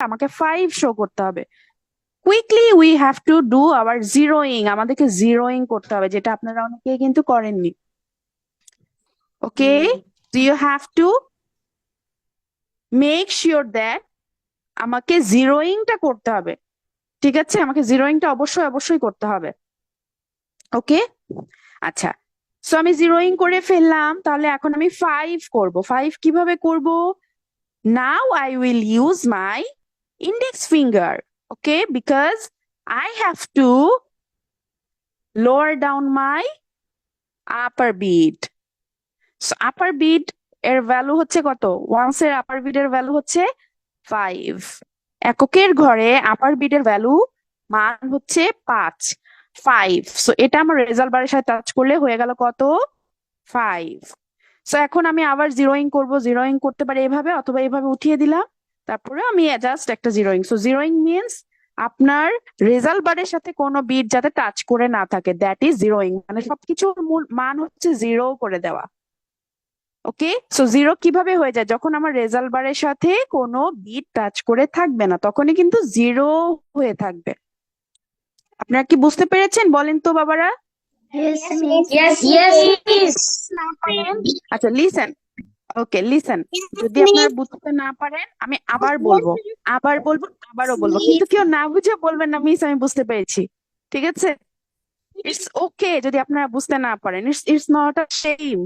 আমাকে five show করতে হবে। Quickly we have to do our zeroing আমাদেরকে জিরোইং করতে হবে যেটা আপনারা অনেকেই কিন্তু করেননি। Okay do you have to make sure that আমাকে জিরোইংটা করতে হবে। ঠিক আছে? আমাকে জিরোইংটা অবশ্যই অবশ্যই করতে হবে। ওকে আচ্ছা। সো আমি জিরোইং করে ফেললাম তাহলে এখন আমি ফাইভ করব। ফাইভ কীভাবে করব? Now I will use my index finger okay because I have to lower down my upper bit upper bit এর ভ্যালু হচ্ছে কত? ওয়ান্স এর আপার বিট এর ভ্যালু হচ্ছে ফাইভ এককের ঘরে আপার এর ভ্যালু মান হচ্ছে পাঁচ ফাইভ সো এটা আমার রেজাল্ট বারের সাথে টাচ করলে হয়ে গেল কত? ফাইভ সো এখন আমি আবার জিরোইং করব জিরোইং করতে পারি এভাবে অথবা এভাবে উঠিয়ে দিলাম। তারপরে আমি জাস্ট একটা জিরোইং সো জিরোইং মিনস আপনার রেজাল্ট বারের সাথে কোনো বিট যাতে টাচ করে না থাকে। দ্যাট ইজ জিরোইং মানে সবকিছুর মূল মান হচ্ছে জিরো করে দেওয়া। ওকে সো জিরো কীভাবে হয়ে যায়? যখন আমার রেজাল্ট বারের সাথে কোনো বিট টাচ করে থাকবে না তখনই কিন্তু জিরো হয়ে থাকবে। আপনারা কি বুঝতে পেরেছেন বলেন তো বাবারা. আচ্ছা লিসেন ওকে লিসেন যদি আপনারা বুঝতে না পারেন আমি আবার বলব আবার বলব আবারও বলব। কিন্তু কেউ না বুঝে বলবেন না মিস আমি বুঝতে পেরেছি। ঠিক আছে? ইটস ওকে যদি আপনারা বুঝতে না পারেন। It's it's not a shame